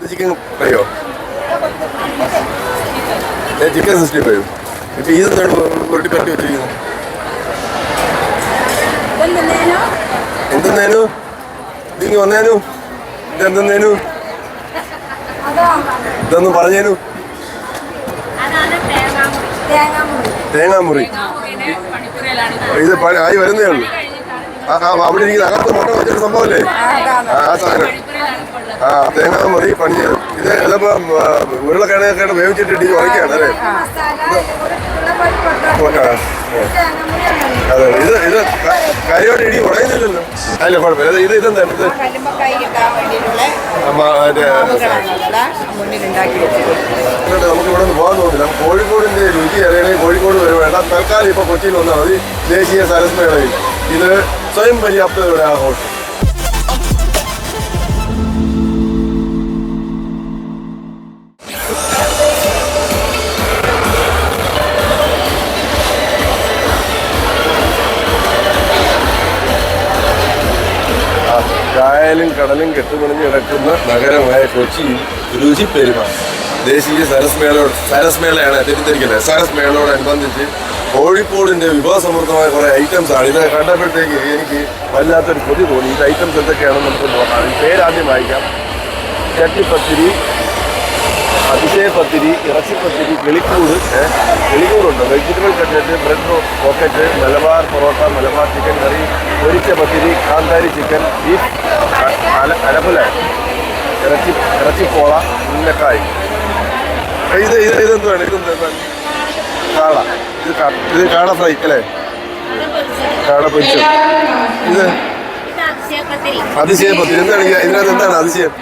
Chicken ഏ chicken sixty five ഇപ്പം ഇത് എന്താണ് ഉരുട്ടി പരട്ടി വെച്ചിരിക്കുന്നത് എന്തെന്നേനു ഇതിങ്ങി വന്നേനു ഇതെന്തെന്നേനു ഇതൊന്നും പറഞ്ഞേനു തേങ്ങാമുറി ഇത് ആയി വരുന്നേ ഉള്ളൂ. ആ അവിടെ ഇരിക്കുന്ന അകത്ത് മുട്ട വെച്ചൊരു സംഭവമല്ലേ ആ ആ സാധനം. പണിപ്പുരയിലാണ് തേങ്ങ ആ തേങ്ങാമുറി പണി ഇത് ഇതിപ്പോ ഉരുളക്കിഴങ്ങൊക്കെ വേവിച്ചിട്ട് ഇടി ഉറക്കാണ് അല്ലേ? ആ. അതെ ഇത് ഇത് കൈയോടെ ഇടി ഉടയുന്നില്ലല്ലോ അല്ല കുഴപ്പമില്ല. ഇത് ഇതെന്താണ്? ഇത് നമുക്ക് ഇവിടെ നിന്ന് പോകാൻ തോന്നില്ല. കോഴിക്കോടിന്റെ രുചി അറിയണമെങ്കിൽ കോഴിക്കോട് വരെ വേണ്ട. തൽക്കാലം ഇപ്പൊ കൊച്ചിയിൽ വന്നാൽ മതി. ദേശീയ സരസ്മേളയിൽ. ഇത് സ്വയം പര്യാപ്തതയുടെ ആഘോഷം കായലും കടലും കെട്ടുമണിഞ്ഞ് കിടക്കുന്ന നഗരമായ കൊച്ചിയിൽ രുചി പെരുമാ ദേശീയ സരസ്മേളയോട് സരസ്മേളയാണ് തെറ്റിദ്ധരിക്കുന്നത്. സരസ്മേളയോടനുബന്ധിച്ച് കോഴിക്കോടിന്റെ വിഭവസമൃദ്ധമായ കുറെ ഐറ്റംസ് ആണ്. ഇത് കണ്ടപ്പോഴത്തേക്ക് എനിക്ക് വല്ലാത്തൊരു കൊതി തോന്നി. ഇത് ഐറ്റംസ് എന്തൊക്കെയാണെന്ന് നമുക്ക് നോക്കാം. പേരാദ്യം വായിക്കാം. ചട്ടിപ്പത്തിരി അതിശയപ്പത്തിരി ഇറച്ചിപ്പത്തിരി കിളിക്കൂട് കിളിക്കൂടുണ്ട് vegetable cutlet bread pocket Malabar porotta Malabar chicken curry പൊരിച്ച പത്തിരി കാന്താരി ചിക്കൻ ബീഫ് അല ഇറച്ചി ഇറച്ചിപ്പോള മുല്ലക്കായ് ഇത് ഇത് ഇതെന്താണ് ഇതെന്താണ് കാള. ഇത് ഇത് കാട ഫ്രൈ അല്ലേ? പൊരിച്ചു ഇത്? അതിശയം പത്തിരി എന്താണ് ഇതിനകത്ത് എന്താണ് അതിശയം?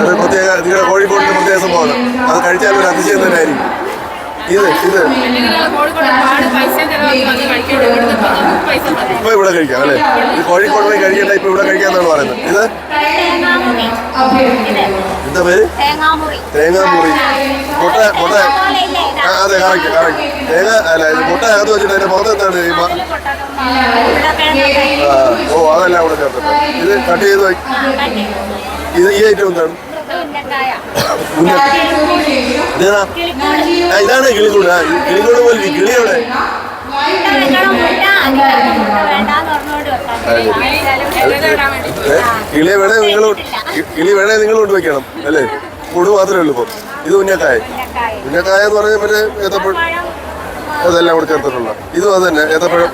അത് പ്രത്യേക നിങ്ങളുടെ കോഴിക്കോടിന്റെ പ്രത്യേക സംഭവമാണ്. അത് കഴിച്ചാൽ ഒരു അതിശയം തന്നെ ആയിരിക്കും. ഇവിടെ കഴിക്കാം അല്ലേ? കോഴിക്കോട് പോയി കഴിക്കണ്ട ഇപ്പൊ ഇവിടെ കഴിക്കാന്നാണ് പറയുന്നത്. ഇത്? എന്താ പേര്? തേങ്ങാമുറി. മുട്ട മുട്ട. അതെ കറക്റ്റ് കറക്റ്റ്. തേങ്ങ അല്ല മുട്ട അകത്ത് വെച്ചിട്ട് അതിന്റെ പുറത്ത് എന്താണ് ഓ അതല്ല അവിടെ ചേർത്തിട്ട് ഇത് കട്ട് ചെയ്ത് ഇത് ഈ ഐറ്റം എന്താണ്? ഇതാണ് കിളിക്കൂട്. കിളിക്കൂട് പോലെ കിളിയോടെ? കിളിയെ വേണേ നിങ്ങൾ കിളി വേണേ നിങ്ങൾ വെക്കണം അല്ലേ? കൂട് മാത്രമേ ഉള്ളൂ ഇപ്പം. ഇത് ഉന്നക്കായ ഉന്നക്കായ എന്ന് പറഞ്ഞാൽ പിന്നെ ഏത്തപ്പഴം. പഴം അതെല്ലാം കൂടെ ചേർത്തിട്ടുള്ള. ഇതും അത് തന്നെ ഏത്തപ്പഴം.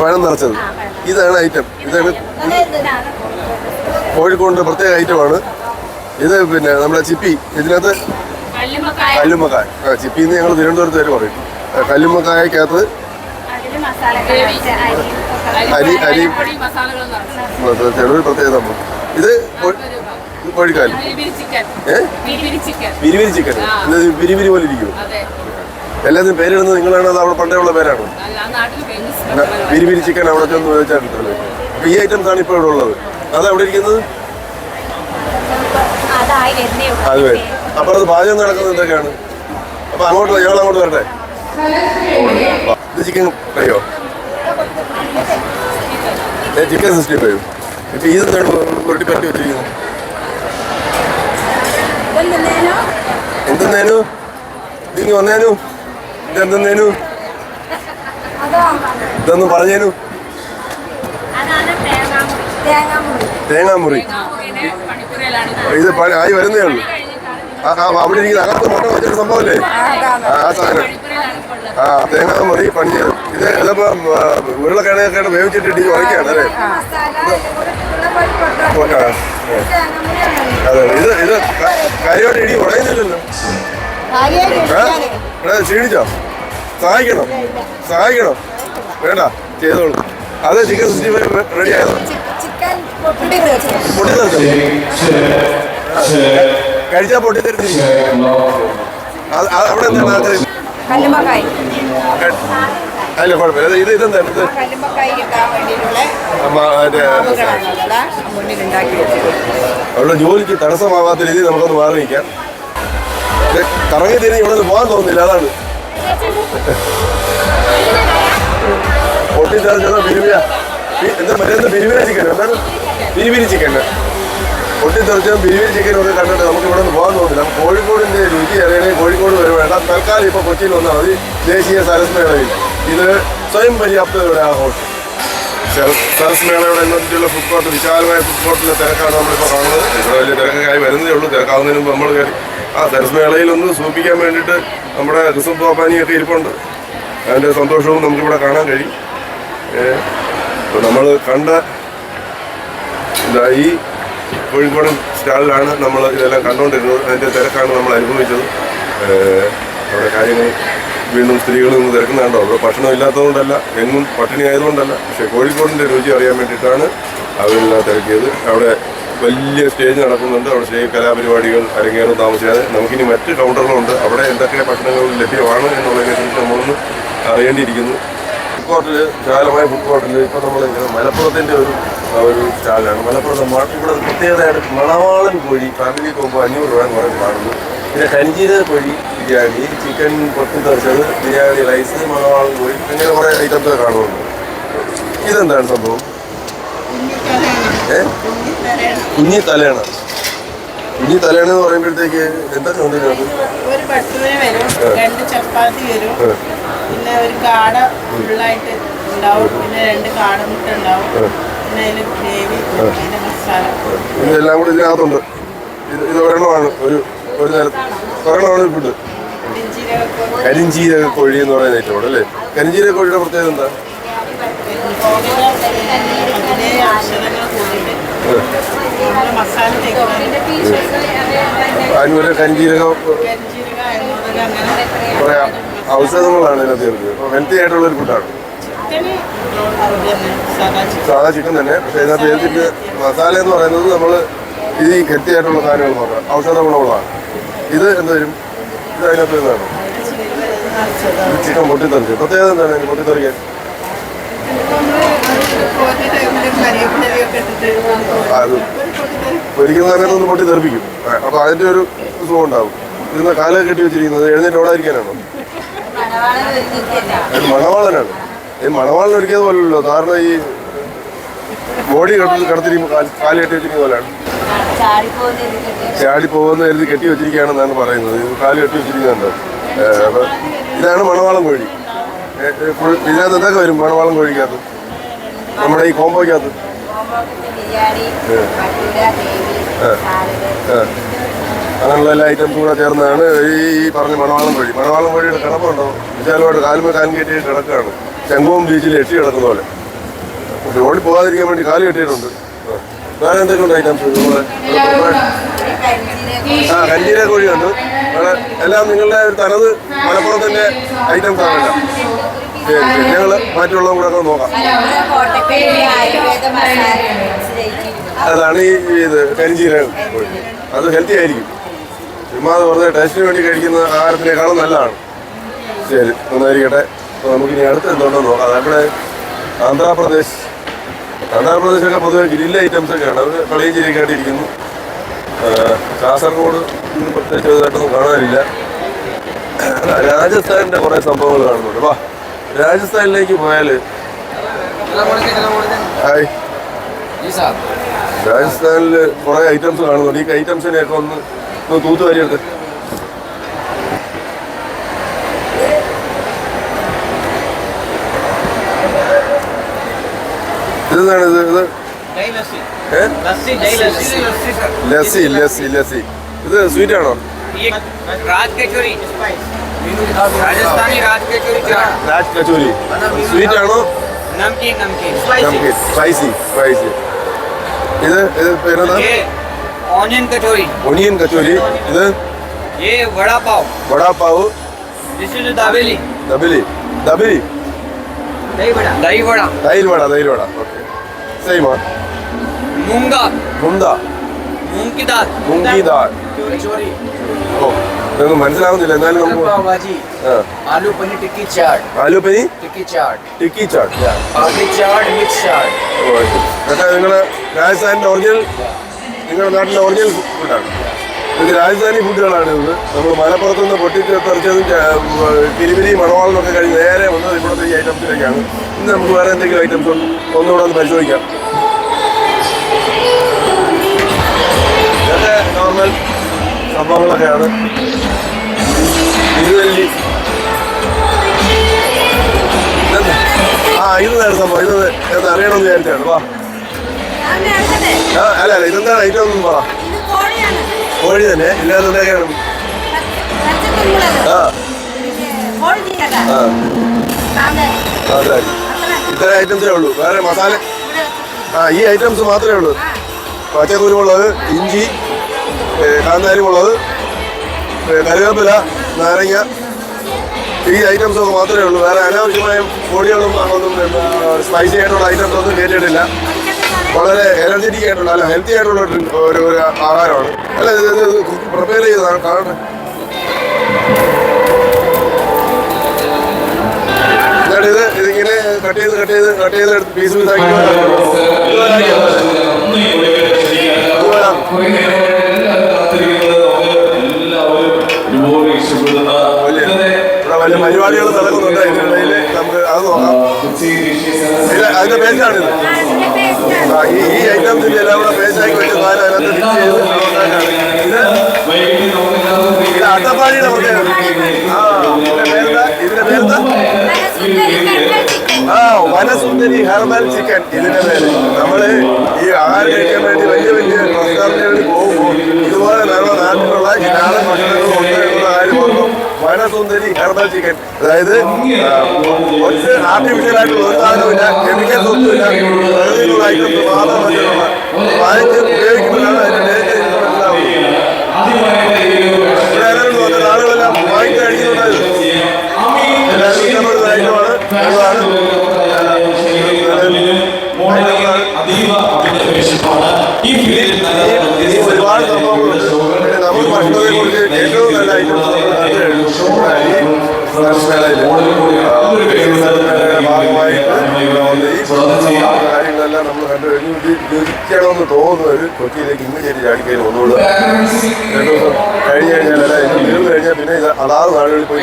പഴം നിറച്ചത്. ഇതാണ് ഐറ്റം ഇതാണ് കോഴിക്കോടിന്റെ പ്രത്യേക ഐറ്റമാണ്. ഇത് പിന്നെ നമ്മുടെ ചിപ്പി. ഇതിനകത്ത് കല്ലുമ്മക്കായ. ചിപ്പിന്ന് ആ ചിപ്പി എന്ന് ഞങ്ങൾ തിരുവനന്തപുരത്ത് വരെ പറയും കല്ലുമ്മക്കായക്കകത്ത് അരി. അരി ചെറിയൊരു പ്രത്യേക സംഭവം ഇത് കോഴിക്കാൽ. ചിക്കൻ. ഏ? ചിക്കൻ. വിരിവിരി ചിക്കൻ. ഇത് വിരിവിരി പോലെ ഇരിക്കും അതെ. എല്ലാത്തിനും പേരിടുന്നത് നിങ്ങളാണ് അത് അവിടെ പണ്ടേ ഉള്ള പേരാണ്? വിരിവിരി ചിക്കൻ അവിടെ ചെന്ന് ചോദിച്ചാൽ അപ്പൊ ഈ ഐറ്റംസ് ആണ് ഇപ്പോൾ ഇവിടെ ഉള്ളത്. അത് എവിടെ ഇരിക്കുന്നത്. അത് വരും. അപ്പുറത്ത് പാചകം നടക്കുന്നത് എന്തൊക്കെയാണ്? അപ്പൊ അങ്ങോട്ട് ഇയാൾ അങ്ങോട്ട് വരട്ടെ. ചിക്കൻ കഴിയോ ചിക്കൻ സിക്സ്റ്റി ഫൈവ്. ഇപ്പൊ ഇത് ഉരുട്ടി പറ്റി വെച്ചിരിക്കുന്നു എന്തെന്നേനു? ഇതിങ്ങി വന്നേനു? ഇതെന്തെന്നേനു? ഇതൊന്നും പറഞ്ഞേനു. തേങ്ങാമുറി. ഇത്. ആയി വരുന്നേ ഉള്ളൂ. അവിടെ ഇരിക്കുന്ന അകത്ത് മുട്ട വെച്ചൊരു സംഭവമല്ലേ? ആ സാധനം. ആ തേങ്ങാമുറി പണി ഇത് ഇതിപ്പോ ഉരുളക്കിഴങ്ങൊക്കെ വേവിച്ചിട്ട് ഇടിച്ച് ഉറക്കാണ് അല്ലേ? അതെ ഇത് ഇത് കാര്യമായിട്ട് ഇടി ഉടയുന്നില്ലല്ലോ. ഏ? ക്ഷീണിച്ചോ? സഹായിക്കണം. സഹായിക്കണം. വേണ്ട ചെയ്തോളൂ. അത് ചിക്കൻ സിക്സ്റ്റി ഫൈവ് റെഡി ആയതോ ചിക്കൻ പൊട്ടി വെച്ചത് പൊട്ടി കഴിച്ചാൽ പൊട്ടി തരുന്നില്ല അത് അത് അവിടെ എന്താണ് കല്ലുമ്മക്കായി. അല്ല കുഴപ്പമില്ല. ഇത് ഇതെന്താണ് ഇത് ജോലിക്ക് തടസ്സമാവാത്ത രീതിയിൽ നമുക്കൊന്ന് മാറി നിൽക്കാം. കറങ്ങി തിരിഞ്ഞ് ഇവിടെ നിന്ന് പോകാൻ തോന്നുന്നില്ല അതാണ്. പൊട്ടിച്ചാൽ വിരുമിയ പി- എന്താ മറ്റേ ബിരുവിനായിരിക്കും എന്താണ്? ബിരിവിരി ചിക്കൻ. പൊട്ടിത്തെറിച്ചും ബിരിബിരി ചിക്കൻ ഒക്കെ കണ്ടിട്ട് നമുക്ക് ഇവിടെ നിന്ന് പോകാൻ തോന്നില്ല. കോഴിക്കോടിന്റെ രുചി അറിയണമെങ്കിൽ കോഴിക്കോട് വരെ വേണ്ട. തൽക്കാലം ഇപ്പോൾ കൊച്ചിയിൽ വന്നാൽ മതി. ദേശീയ സരസ്മേളയിൽ ഇത് സ്വയം പര്യാപ്തതയുടെ ആഘോഷം സര- സരസ് മേളയുടെ അനുബന്ധിച്ചുള്ള ഫുഡ് കോർട്ട് വിശാലമായ ഫുഡ് കോർട്ടിലെ തിരക്കാണ് നമ്മളിപ്പോൾ കാണുന്നത്. ഇവിടെ വലിയ തിരക്കായി വരുന്നതേ ഉള്ളൂ. തിരക്കാവുന്നതിന് മുമ്പ് നമ്മൾ കയറി ആ സരസ്മേളയിൽ ഒന്ന് സൂപ്പിക്കാൻ വേണ്ടിയിട്ട് നമ്മുടെ റിസം തോപ്പാനിയൊക്കെ ഇരിപ്പുണ്ട്. അതിന്റെ സന്തോഷവും നമുക്കിവിടെ കാണാൻ കഴിയും. നമ്മൾ കണ്ട ഈ കോഴിക്കോട് സ്റ്റാളിലാണ് നമ്മൾ ഇതെല്ലാം കണ്ടുകൊണ്ടിരുന്നത് അതിന്റെ തിരക്കാണ് നമ്മൾ അനുഭവിച്ചത്. അവിടെ കാര്യങ്ങൾ വീണ്ടും സ്ത്രീകൾ നിന്ന് തിരക്കുന്നുണ്ടോ? അവിടെ ഭക്ഷണം ഇല്ലാത്തതുകൊണ്ടല്ല എങ്ങും പട്ടിണി ആയതുകൊണ്ടല്ല. പക്ഷേ കോഴിക്കോടിന്റെ രുചി അറിയാൻ വേണ്ടിയിട്ടാണ് അവരെല്ലാം തിരക്കിയത്. അവിടെ വലിയ സ്റ്റേജ് നടക്കുന്നുണ്ട്. അവിടെ സ്റ്റേജ് കലാപരിപാടികൾ അരങ്ങേറും താമസിക്കാതെ നമുക്കിനി മറ്റ് കൗണ്ടറുകളുണ്ട് അവിടെ എന്തൊക്കെ ഭക്ഷണങ്ങൾ ലഭ്യമാണ് എന്നുള്ളതിനെക്കുറിച്ച് നമ്മളൊന്ന് അറിയേണ്ടിയിരിക്കുന്നു. കോർട്ടിൽ വിശാലമായ ഫുഡ് കോർട്ടിൽ ഇപ്പോൾ നമ്മൾ മലപ്പുറത്തിന്റെ ഒരു ഒരു സ്റ്റാളിലാണ്. മലപ്പുറത്തെ ഇവിടെ പ്രത്യേകതയായിട്ട് മണവാളൻ കോഴി ഫാമിലി പോകുമ്പോൾ അഞ്ഞൂറ് രൂപ പറഞ്ഞ് കാണുന്നു പിന്നെ കഞ്ചീര കോഴി ബിരിയാണി ചിക്കൻ പൊട്ടി തെറിച്ചത് ബിരിയാണി റൈസ് മണവാളൻ കോഴി അങ്ങനെ കുറേ ഐറ്റംസ് കാണുന്നുണ്ട്. ഇതെന്താണ് സംഭവം? ഏ? കുഞ്ഞി തലയണ കുഞ്ഞി തലയണ എന്ന് പറയുമ്പോഴത്തേക്ക് എന്താ ചോദ്യം ഒരു ഭക്ഷണം വരും രണ്ട് ചപ്പാത്തി വരും പിന്നെ ഒരു കാട ഫുള്ളായിട്ട് ഉണ്ടാവും പിന്നെ രണ്ട് കാടമുട്ട ഉണ്ടാവും പിന്നെ അതിൽ ഗ്രേവി അതിന്റെ മസാല. ഇതെല്ലാം കൂടി ഇതിനകത്തുണ്ട്. ഇത് ഇത് ഒരെണ്ണമാണ് ഒരു ഒരു നേരം ഒരെണ്ണമാണ് ഫുഡ് കരിഞ്ചീരക കോഴി എന്ന് പറയുന്ന ഐറ്റമാണ് അല്ലേ? കരിഞ്ചീരക കോഴിയുടെ പ്രത്യേകത എന്താ? അതിലെ കഞ്ചീരകം. കുറേ ഔഷധങ്ങളാണ് ഇതിനകത്ത് ചേർക്കുന്നത് ഹെൽത്തി ആയിട്ടുള്ള ഒരു ഫുഡാണ് സാധാ ചിക്കൻ തന്നെ. പക്ഷേ ഇതിനകത്ത് ചേർത്തിട്ട് മസാല എന്ന് പറയുന്നത് നമ്മൾ ഇത് ഹെൽത്തി ആയിട്ടുള്ള സാധനങ്ങൾ മാത്രം. ഔഷധ ഗുണമുള്ളതാണ്. ഇത് എന്തായാലും ഇത് അതിനകത്ത് നിന്നാണ്. ചിക്കൻ പൊട്ടിത്തെറിച്ച്. പ്രത്യേകത എന്താണ്? പൊട്ടിത്തെറിക്കാൻ? അത് സമയത്ത് ഒന്ന് പൊട്ടി തെറിപ്പിക്കും. അപ്പൊ അതിന്റെ ഒരു സുഖം ഉണ്ടാവും. ഇരുന്ന കാല കെട്ടി വെച്ചിരിക്കുന്നത് എഴുന്നേറ്റ് ഓടാതിരിക്കാനാണോ? മണവാളനാണ്. ഈ മണവാളൻ ഒരുക്കിയത് പോലല്ലോ കാരണം ഈ ബോഡി കടത്തി കടത്തിരിക്കുമ്പോൾ കാൽ കെട്ടി വെച്ചിരിക്കുന്ന പോലെയാണ്. ചാടി പോകുന്ന കരുതി കെട്ടി വെച്ചിരിക്കുകയാണെന്നാണ് പറയുന്നത്. കാൽ കെട്ടി വെച്ചിരിക്കുന്നുണ്ടോ. ഇതാണ് മണവാളം കോഴി. ഇതിനകത്ത് എന്തൊക്കെ വരും മണവാളം കോഴിക്കകത്ത്? നമ്മുടെ ഈ കോമ്പോയ്ക്കകത്ത്? അങ്ങനെയുള്ള എല്ലാ ഐറ്റം കൂടെ ചേർന്നാണ് ഈ പറഞ്ഞ മണവാളം വഴി. മണവാളം വഴിയുടെ കിടപ്പുണ്ടോ? വിശാലമായിട്ട് കാലുമേ കാലം കെട്ടി കിടക്കുകയാണ്. ചെങ്കവും ബീച്ചിൽ എട്ടി കിടക്കുന്ന പോലെ. ഓടി പോകാതിരിക്കാൻ വേണ്ടി കാൽ കെട്ടിയിട്ടുണ്ട്. വേറെ എന്തൊക്കെയുണ്ട് ഐറ്റംസ്? നമ്മുടെ ആ കഞ്ചീര കോഴിയുണ്ട്. എല്ലാം നിങ്ങളുടെ ഒരു തനത് മലപ്പുറത്തിന്റെ ഐറ്റംസ് ആണല്ലോ. ഞങ്ങൾ മറ്റുള്ളതും കൂടെ ഒക്കെ നോക്കാം. അതാണ് ഈ ഇത് കരിഞ്ചീര അത് ഹെൽത്തി ആയിരിക്കും. ചുമ്മാ അത് വെറുതെ ടേസ്റ്റിന് വേണ്ടി കഴിക്കുന്ന ആഹാരത്തിനേക്കാളും നല്ലതാണ്. ശരി നന്നായിരിക്കട്ടെ. അപ്പോൾ നമുക്കിനി അടുത്ത് എന്തുകൊണ്ടെന്ന് നോക്കാം. നമ്മുടെ ആന്ധ്രാപ്രദേശ്. ആന്ധ്രാപ്രദേശൊക്കെ പൊതുവെ ഗ്രില്ല് ഐറ്റംസ് ഒക്കെയാണ്. അത് കളിയും ചിരിയൊക്കെ ആയിട്ടിരിക്കുന്നു കാസർഗോഡ് പ്രത്യേകിച്ച് ഇതായിട്ടൊന്നും കാണാനില്ല. രാജസ്ഥാനിന്റെ കുറേ സംഭവങ്ങൾ കാണുന്നുണ്ട്. വാ. രാജസ്ഥാനിലേക്ക് പോയാൽ ഹായ്. രാജസ്ഥാനിൽ കുറെ ഐറ്റംസ് കാണുന്നുണ്ട്. ഈ ഐറ്റംസിനെയൊക്കെ ഒന്ന് ഒന്ന് തൂത്തുവാരിയെടുത്ത് ഇതെന്താണ് ഇത്? ഇത്? ലസ്സി ലസ്സി ലസ്സി. ഇത് സ്വീറ്റ് ആണോ? राजस्थानी राज कचोरी राज kachori. Sweet namkeen namkeen. Spicy spicy spicy इधर इधर पहला ऑनियन कचोरी इधर ये वड़ा पाव वड़ा पाव दिस इज़ दाबेली दाबेली दाबेली दही वड़ा दही वड़ा दही वड़ा दही वड़ा ओके सही बात मूँगा मूँगा मूंग की दाल मूंग की दाल कचोरी ओ നമുക്ക് മനസ്സിലാവുന്നില്ല. എന്നാലും നമുക്ക് നിങ്ങൾ രാജസ്ഥാനിന്റെ ഒറിജിനൽ നിങ്ങളുടെ നാട്ടിലെ ഒറിജിനൽ ഫുഡാണ്. ഇത് രാജസ്ഥാനി ഫുഡുകളാണ് ഇത്. നമ്മൾ മലപ്പുറത്ത് നിന്ന് പൊട്ടിച്ച് പറിച്ചതും തിരുവിരി ഒക്കെ കഴിഞ്ഞ് നേരെ വന്നത് ഇവിടുത്തെ ഈ ഐറ്റംസിലേക്കാണ്. ഇന്ന് നമുക്ക് വേറെ എന്തെങ്കിലും ഐറ്റംസ് ഒന്നുകൂടെ ഒന്ന് പരിശോധിക്കാം. നോർമൽ സംഭവങ്ങളൊക്കെയാണ്. ഇരുവല്ലി ആ ഇത് നേരെ സംഭവം. ഇത് എന്താ അറിയണമെന്ന് വിചാരിച്ചാണ്. വാ. അല്ല അല്ല ഇതെന്താണ്? ഐറ്റം ഒന്നും പറ. കോഴി തന്നെ. ഇല്ലാതെ പച്ചക്കുരുമുളക് ആ. അതെ ഇത്ര ഐറ്റംസേ ഉള്ളൂ. വേറെ മസാല ആ ഈ ഐറ്റംസ് മാത്രമേ ഉള്ളൂ. പച്ചക്കുരുമുളക് ഇഞ്ചി ഏ, കരുവേപ്പില നാരങ്ങ ഈ ഐറ്റംസ് ഒക്കെ മാത്രമേ ഉള്ളൂ. വേറെ അനാവശ്യമായ പൊടികളും ഒന്നും സ്പൈസി ആയിട്ടുള്ള ഐറ്റംസ് ഒന്നും കയറ്റിയിട്ടില്ല വളരെ എനർജറ്റിക് ആയിട്ടുള്ള അല്ല ഹെൽത്തി ആയിട്ടുള്ള ഒരു ഒരു ആഹാരമാണ്. അല്ല ഇത് ഇത് പ്രിപ്പയർ ചെയ്തതാണ്. കാണട്ടെ. എന്നിട്ട് ഇത് ഇതിങ്ങനെ കട്ട് ചെയ്ത് കട്ട് ചെയ്ത് കട്ട് ചെയ്ത് പീസ് പീസാക്കി ആ വനസുന്ദരി ഹെർബൽ ചിക്കൻ ഇതിന്റെ പേര്. നമ്മൾ ഈ ആഹാരം കഴിക്കാൻ വേണ്ടി വലിയ വലിയ റെസ്റ്റോറന്റുകളിൽ പോകുമ്പോൾ ഇതുപോലെ നമ്മുടെ നാട്ടിലുള്ള ഈ നാടൻ ഭക്ഷണങ്ങൾ വനസുന്ദരി ഹെർബൽ ചിക്കൻ. അതായത് ഒറ്റ ആർട്ടിഫിഷ്യൽ ആയിട്ടുള്ള ഒരു സാധനമില്ല കെമിക്കൽസ് ഒന്നുമില്ല. പ്രകൃതിയിലുള്ള ഐറ്റംസ് മാത്രം വെച്ചിട്ടുള്ള സർവകലാശാല മോഡൽ കൂടിയാണ് അതൊരു കാര്യങ്ങളെല്ലാം നമ്മൾ കണ്ടു കഴിഞ്ഞു ലഭിക്കണമെന്ന് തോന്നുന്നത് കൊച്ചിയിലേക്ക് ഇന്ന് ചേരി ചാടിക്കയിൽ ഒന്നുകൂടെ കഴിഞ്ഞ് കഴിഞ്ഞാൽ ഇത് തീർന്നു പിന്നെ ഇത് അതാത് നാടുകളിൽ പോയി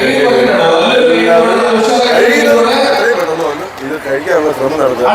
കഴിയുന്നവർക്ക് എത്രയും പെട്ടെന്ന് വന്ന് ഇത് കഴിക്കാനുള്ള ശ്രമം നടത്തുക